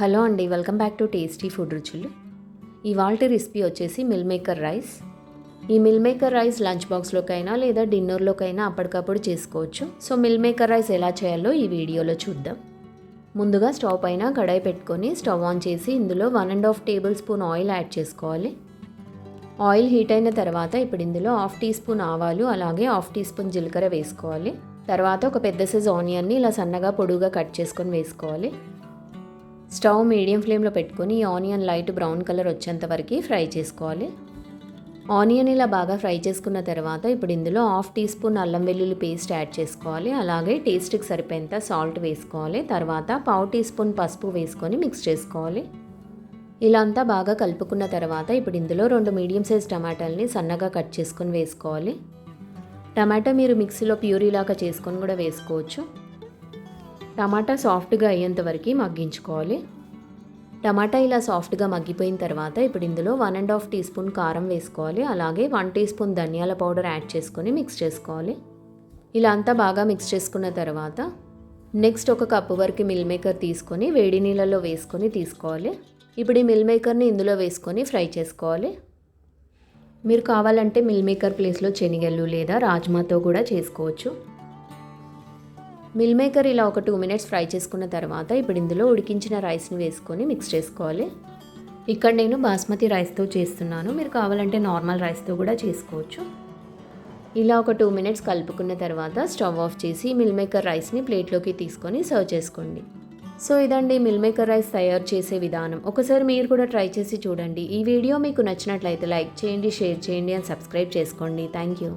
Hello అండి welcome back to tasty food రుచులు. ఇవాల్టి రెసిపీ వచ్చేసి మిల్ మేకర్ రైస్. ఈ మిల్ మేకర్ రైస్ లంచ్ బాక్స్లోకైనా లేదా డిన్నర్లోకైనా అప్పటికప్పుడు చేసుకోవచ్చు. సో మిల్ మేకర్ రైస్ ఎలా చేయాలో ఈ వీడియోలో చూద్దాం. ముందుగా స్టవ్ పైన కడాయి పెట్టుకొని స్టవ్ ఆన్ చేసి ఇందులో one and half tablespoon oil add చేసుకోవాలి. ఆయిల్ హీట్ అయిన తర్వాత ఇప్పుడు ఇందులో హాఫ్ టీ స్పూన్ ఆవాలు అలాగే హాఫ్ టీ స్పూన్ జీలకర్ర వేసుకోవాలి. తర్వాత ఒక పెద్ద సైజ్ ఆనియన్ని ఇలా సన్నగా పొడుగుగా కట్ చేసుకొని వేసుకోవాలి. స్టవ్ మీడియం ఫ్లేమ్లో పెట్టుకొని ఈ ఆనియన్ లైట్ బ్రౌన్ కలర్ వచ్చేంత వరకు ఫ్రై చేసుకోవాలి. ఆనియన్ ఇలా బాగా ఫ్రై చేసుకున్న తర్వాత ఇప్పుడు ఇందులో హాఫ్ టీ స్పూన్ అల్లం వెల్లుల్లి పేస్ట్ యాడ్ చేసుకోవాలి. అలాగే టేస్ట్కి సరిపోయేంత సాల్ట్ వేసుకోవాలి. తర్వాత పావు టీ స్పూన్ పసుపు వేసుకొని మిక్స్ చేసుకోవాలి. ఇలా అంతా బాగా కలుపుకున్న తర్వాత ఇప్పుడు ఇందులో రెండు మీడియం సైజ్ టమాటాలని సన్నగా కట్ చేసుకొని వేసుకోవాలి. టమాటా మీరు మిక్సీలో ప్యూరీలాగా చేసుకొని కూడా వేసుకోవచ్చు. టమాటా సాఫ్ట్గా అయ్యేంత వరకు మగ్గించుకోవాలి. టమాటా ఇలా సాఫ్ట్గా మగ్గిపోయిన తర్వాత ఇప్పుడు ఇందులో one and half tea spoon కారం వేసుకోవాలి. అలాగే వన్ టీ స్పూన్ ధనియాల పౌడర్ యాడ్ చేసుకొని మిక్స్ చేసుకోవాలి. ఇలా అంతా బాగా మిక్స్ చేసుకున్న తర్వాత నెక్స్ట్ ఒక కప్పు వరకు మిల్ మేకర్ తీసుకొని వేడి నీళ్ళలో వేసుకొని తీసుకోవాలి. ఇప్పుడు ఈ మిల్ మేకర్ని ఇందులో వేసుకొని ఫ్రై చేసుకోవాలి. మీరు కావాలంటే మిల్ మేకర్ ప్లేస్లో శనగలు లేదా రాజ్మాతో కూడా చేసుకోవచ్చు. మిల్ మేకర్ ఇలా ఒక టూ మినిట్స్ ఫ్రై చేసుకున్న తర్వాత ఇప్పుడు ఇందులో ఉడికించిన రైస్ని వేసుకొని మిక్స్ చేసుకోవాలి. ఇక్కడ నేను బాస్మతి రైస్తో చేస్తున్నాను. మీరు కావాలంటే నార్మల్ రైస్తో కూడా చేసుకోవచ్చు. ఇలా ఒక టూ మినిట్స్ కలుపుకున్న తర్వాత స్టవ్ ఆఫ్ చేసి మిల్ మేకర్ రైస్ని ప్లేట్లోకి తీసుకొని సర్వ్ చేసుకోండి. సో ఇదండి మిల్ మేకర్ రైస్ తయారు చేసే విధానం. ఒకసారి మీరు కూడా ట్రై చేసి చూడండి. ఈ వీడియో మీకు నచ్చినట్లయితే లైక్ చేయండి షేర్ చేయండి అండ్ సబ్స్క్రైబ్ చేసుకోండి. Thank you.